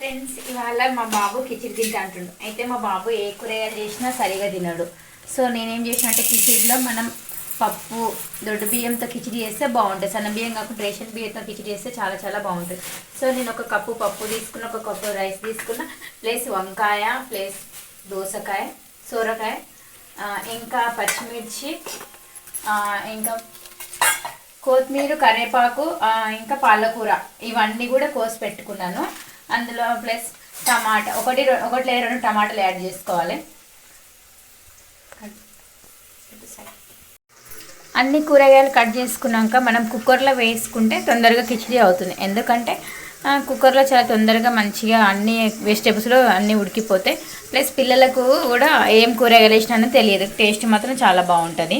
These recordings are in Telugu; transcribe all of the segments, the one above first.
ఫ్రెండ్స్ ఇవాళ మా బాబు కిచిడి తింటా అంటుండు. అయితే మా బాబు ఏ కూరగాయలు చేసినా సరిగా తినడు. సో నేనేం చేసిన అంటే కిచిడిలో మనం పప్పు దొడ్డు బియ్యంతో కిచిడి చేస్తే బాగుంటుంది. సన్న బియ్యం కాకుండా రేషన్ బియ్యంతో కిచిడి చేస్తే చాలా చాలా బాగుంటుంది. సో నేను ఒక కప్పు పప్పు తీసుకున్న ఒక కప్పు రైస్ తీసుకున్న ప్లస్ వంకాయ ప్లస్ దోసకాయ సోరకాయ ఇంకా పచ్చిమిర్చి ఇంకా కొత్తిమీర కరివేపాకు ఇంకా పాలకూర. ఇవన్నీ కూడా కోసి పెట్టుకున్నాను. అందులో ప్లస్ టమాటా ఒకటి ఒకటి లేదా రెండు టమాటాలు యాడ్ చేసుకోవాలి. అన్ని కూరగాయలు కట్ చేసుకున్నాక మనం కుక్కర్లో వేసుకుంటే తొందరగా కిచిడి అవుతుంది. ఎందుకంటే కుక్కర్లో చాలా తొందరగా మంచిగా అన్ని వెజిటేబుల్స్లో అన్నీ ఉడికిపోతాయి. ప్లస్ పిల్లలకు కూడా ఏం కూరగాయలు వేసినా తెలియదు. టేస్ట్ మాత్రం చాలా బాగుంటుంది.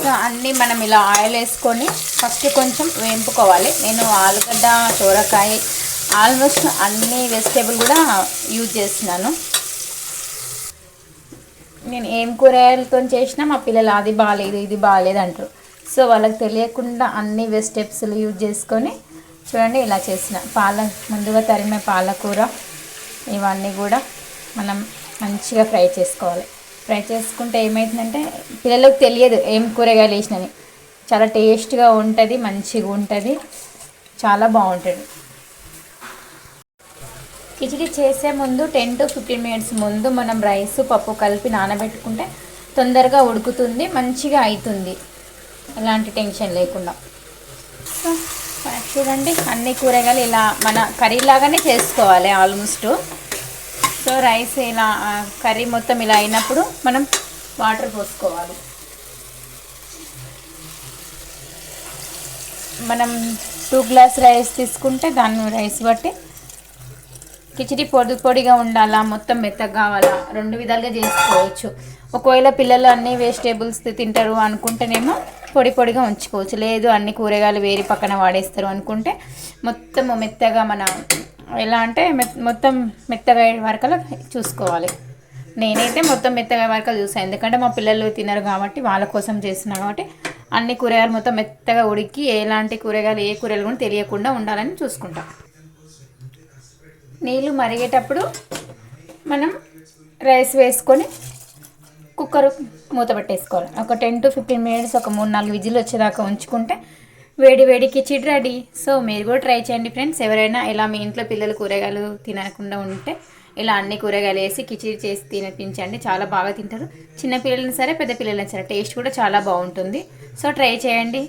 సో అన్నీ మనం ఇలా ఆయిల్ వేసుకొని ఫస్ట్ కొంచెం వేంపుకోవాలి. నేను ఆలుగడ్డ సోరకాయ ఆల్మోస్ట్ అన్ని వెజిటేబుల్ కూడా యూజ్ చేస్తున్నాను. నేను ఏం కూరగాయలతో చేసినా మా పిల్లలు అది బాగాలేదు ఇది బాగాలేదు అంటారు. సో వాళ్ళకి తెలియకుండా అన్ని వెజిటేబుల్స్ యూజ్ చేసుకొని చూడండి ఇలా చేసిన. పాల ముందుగా తరిమే పాలకూర ఇవన్నీ కూడా మనం మంచిగా ఫ్రై చేసుకోవాలి. ఫ్రై చేసుకుంటే ఏమవుతుందంటే పిల్లలకు తెలియదు ఏం కూరగాయలు వేసినని. చాలా టేస్ట్గా ఉంటుంది మంచిగా ఉంటుంది చాలా బాగుంటుంది. కిచిడి చేసే ముందు టెన్ టు ఫిఫ్టీన్ మినిట్స్ ముందు మనం రైస్ పప్పు కలిపి నానబెట్టుకుంటే తొందరగా ఉడుకుతుంది మంచిగా అవుతుంది ఎలాంటి టెన్షన్ లేకుండా. సో చూడండి అన్ని కూరగాయలు ఇలా మన కర్రీ లాగానే చేసుకోవాలి ఆల్మోస్ట్. సో రైస్ ఇలా కర్రీ మొత్తం ఇలా అయినప్పుడు మనం వాటర్ పోసుకోవాలి. మనం టూ గ్లాస్ రైస్ తీసుకుంటే దాన్ని రైస్ బట్టి కిచిడి పొడి పొడిగా ఉండాలా మొత్తం మెత్తగా కావాలా రెండు విధాలుగా చేసుకోవచ్చు. ఒకవేళ పిల్లలు అన్ని వెజిటేబుల్స్ తింటారు అనుకుంటేనేమో పొడి పొడిగా ఉంచుకోవచ్చు. లేదు అన్ని కూరగాయలు వేరి పక్కన వాడేస్తారు అనుకుంటే మొత్తం మెత్తగా మన ఎలా అంటే మొత్తం మెత్తగా అయ్యే చూసుకోవాలి. నేనైతే మొత్తం మెత్తగా వరకలు చూసాను ఎందుకంటే మా పిల్లలు తినరు కాబట్టి వాళ్ళ కోసం చేస్తున్నాను కాబట్టి అన్ని కూరగాయలు మొత్తం మెత్తగా ఉడికి ఎలాంటి కూరగాయలు ఏ కూరగాయలు కూడా తెలియకుండా ఉండాలని చూసుకుంటాం. నీళ్ళు మరిగేటప్పుడు మనం రైస్ వేసుకొని కుక్కర్ మూత పెట్టేసుకోవాలి. ఒక టెన్ టు ఫిఫ్టీన్ మినిట్స్ ఒక మూడు నాలుగు విజిల్ వచ్చేదాకా ఉంచుకుంటే వేడి వేడి కిచిడి రెడీ. సో మీరు కూడా ట్రై చేయండి ఫ్రెండ్స్. ఎవరైనా ఇలా మీ ఇంట్లో పిల్లలు కూరగాయలు తినకుండా ఉంటే ఇలా అన్ని కూరగాయలు వేసి కిచిడి చేసి తినిపించండి. చాలా బాగా తింటారు. చిన్న పిల్లలైనా సరే పెద్ద పిల్లలైనా సరే టేస్ట్ కూడా చాలా బాగుంటుంది. సో ట్రై చేయండి.